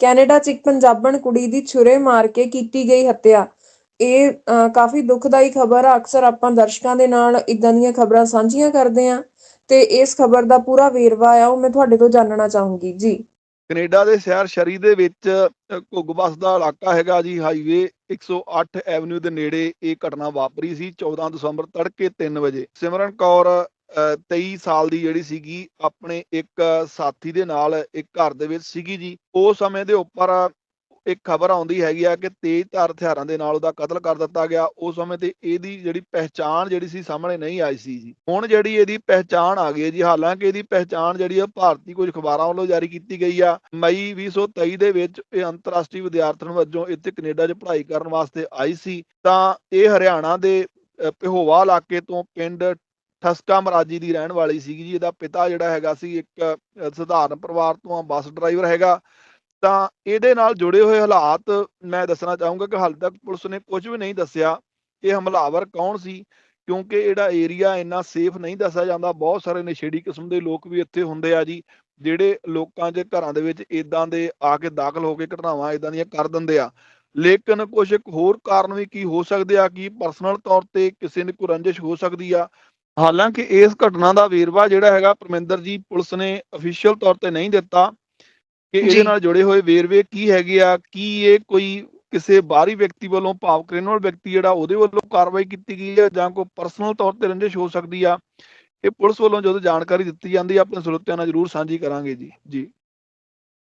Canada 'ਚ ਇੱਕ ਪੰਜਾਬਣ ਕੁੜੀ ਦੀ ਛੁਰੇ ਮਾਰ ਕੇ ਕੀਤੀ ਗਈ ਹੱਤਿਆ। ਇਹ ਕਾਫੀ ਦੁਖਦਾਈ ਖਬਰ ਆ। ਅਕਸਰ ਆਪਾਂ ਦਰਸ਼ਕਾਂ ਦੇ ਨਾਲ ਇਦਾਂ ਦੀਆਂ ਖਬਰਾਂ ਸਾਂਝੀਆਂ ਕਰਦੇ ਆ ਤੇ ਇਸ ਖਬਰ ਦਾ ਪੂਰਾ ਵੇਰਵਾ ਆ, ਉਹ ਮੈਂ ਤੁਹਾਡੇ ਤੋਂ ਜਾਣਨਾ ਚਾਹੂੰਗੀ। ਜੀ। ਕੈਨੇਡਾ ਦੇ ਸ਼ਹਿਰ ਸ਼ਰੀ ਦੇ ਵਿੱਚ ਘੁੱਗਬਸ ਦਾ ਇਲਾਕਾ ਹੈਗਾ ਜੀ, ਹਾਈਵੇ 108 ਐਵਨਿਊ ਦੇ ਨੇੜੇ ਇਹ ਘਟਨਾ ਵਾਪਰੀ ਸੀ 14 ਦਸੰਬਰ ਤੜਕੇ 3 ਵਜੇ। ਸਿਮਰਨ ਕੌਰ 23 ਸਾਲ ਦੀ ਜਿਹੜੀ ਸੀਗੀ ਆਪਣੇ ਇੱਕ ਸਾਥੀ ਦੇ ਨਾਲ ਇੱਕ ਘਰ ਦੇ ਵਿੱਚ ਸੀਗੀ ਜੀ। ਉਸ ਸਮੇਂ ਦੇ ਉੱਪਰ ਇੱਕ ਖਬਰ ਆਉਂਦੀ ਹੈਗੀ ਆ ਕਿ ਤੇਜ਼ਧਾਰ ਹਥਿਆਰਾਂ ਦੇ ਨਾਲ ਉਹਦਾ ਕਤਲ ਕਰ ਦਿੱਤਾ ਗਿਆ। ਉਸ ਸਮੇਂ ਤੇ ਇਹਦੀ ਜਿਹੜੀ ਪਹਿਚਾਣ ਜਿਹੜੀ ਸੀ ਸਾਹਮਣੇ ਨਹੀਂ ਆਈ ਸੀ ਜੀ। ਹੁਣ ਜਿਹੜੀ ਇਹਦੀ ਪਹਿਚਾਣ ਆ ਗਈ ਹੈ ਜੀ ਹਾਲਾਂਕਿ ਇਹਦੀ ਪਹਿਚਾਣ ਜਿਹੜੀ ਆ ਭਾਰਤੀ ਕੁਝ ਅਖਬਾਰਾਂ ਵੱਲੋਂ ਜਾਰੀ ਕੀਤੀ ਗਈ ਆ। ਮਈ 2023 ਦੇ ਵਿੱਚ ਇਹ ਅੰਤਰਰਾਸ਼ਟਰੀ ਵਿਦਿਆਰਥਣ ਵਜੋਂ ਇੱਥੇ ਕੈਨੇਡਾ 'ਚ ਪੜ੍ਹਾਈ ਕਰਨ ਵਾਸਤੇ ਆਈ ਸੀ। ਤਾਂ ਇਹ ਹਰਿਆਣਾ ਦੇ ਅ, ਪਿਹੋਵਾ ਇਲਾਕੇ ਤੋਂ ਪਿੰਡ ਠਸਕਾ ਮਰਾਜੀ ਦੀ ਰਹਿਣ ਵਾਲੀ ਸੀਗੀ ਜੀ, ਇਹਦਾ ਪਿਤਾ ਜਿਹੜਾ ਹੈਗਾ ਸੀ ਇੱਕ ਸਧਾਰਨ ਪਰਿਵਾਰ ਤੋਂ ਆ, ਬੱਸ ਡਰਾਈਵਰ ਹੈਗਾ। ਤਾਂ ਇਹਦੇ ਨਾਲ ਜੁੜੇ ਹੋਏ ਹਾਲਾਤ ਮੈਂ ਦੱਸਣਾ ਚਾਹੂੰਗਾ ਕਿ ਹਾਲੇ ਤੱਕ ਪੁਲਿਸ ਨੇ ਕੁਝ ਵੀ ਨਹੀਂ ਦੱਸਿਆ ਕਿ ਹਮਲਾਵਰ ਕੌਣ ਸੀ, ਕਿਉਂਕਿ ਜਿਹੜਾ ਏਰੀਆ ਇੰਨਾ ਸੇਫ ਨਹੀਂ ਦੱਸਿਆ ਜਾਂਦਾ। ਬਹੁਤ ਸਾਰੇ ਨਸ਼ੇੜੀ ਕਿਸਮ ਦੇ ਲੋਕ ਵੀ ਇੱਥੇ ਹੁੰਦੇ ਆ ਜੀ, ਜਿਹੜੇ ਲੋਕਾਂ ਦੇ ਘਰਾਂ ਦੇ ਵਿੱਚ ਇਦਾਂ ਦੇ ਆ ਕੇ ਦਾਖਲ ਹੋ ਕੇ ਘਟਨਾਵਾਂ ਇਦਾਂ ਦੀਆਂ ਕਰ ਦਿੰਦੇ ਆ। ਲੇਕਿਨ ਕੁਝ ਇੱਕ ਹੋਰ ਕਾਰਨ ਵੀ ਕੀ ਹੋ ਸਕਦੇ ਆ, ਕਿ ਪਰਸਨਲ ਤੌਰ ਤੇ ਕਿਸੇ ਨੇ ਕੋਈ ਰੰਜਿਸ਼ ਹੋ ਸਕਦੀ ਆ ਹਾਲਾਂਕਿ ਇਸ ਘਟਨਾ ਦਾ ਵੇਰਵਾ ਜਿਹੜਾ ਹੈਗਾ ਪਰਮਿੰਦਰ ਜੀ ਪੁਲਿਸ ਨੇ ਅਫੀਸ਼ੀਅਲ ਤੌਰ ਤੇ ਨਹੀਂ ਦਿੱਤਾ ਕਿ। ਇਹਦੇ ਨਾਲ ਜੁੜੇ ਹੋਏ ਵੇਰਵੇ ਕੀ ਹੈਗੇ ਆ ਕੀ ਇਹ ਕੋਈ ਕਿਸੇ ਬਾਹਰੀ ਵਿਅਕਤੀ ਵੱਲੋਂ ਭਾਵ ਕ੍ਰਿਮੀਨਲ ਵਿਅਕਤੀ ਜਿਹੜਾ ਉਹਦੇ ਵੱਲੋਂ ਕਾਰਵਾਈ ਕੀਤੀ ਗਈ ਹੈ ਜਾਂ ਕੋਈ ਪਰਸਨਲ ਤੌਰ ਤੇ ਰੰਜਿਸ਼ ਹੋ ਸਕਦੀ ਆ ਇਹ ਪੁਲਿਸ ਵੱਲੋਂ ਜਦੋਂ ਜਾਣਕਾਰੀ ਦਿੱਤੀ ਜਾਂਦੀ ਆ ਆਪਣੇ ਸਰੋਤਿਆਂ ਨਾਲ ਜਰੂਰ ਸਾਂਝੀ ਕਰਾਂਗੇ ਜੀ ਜੀ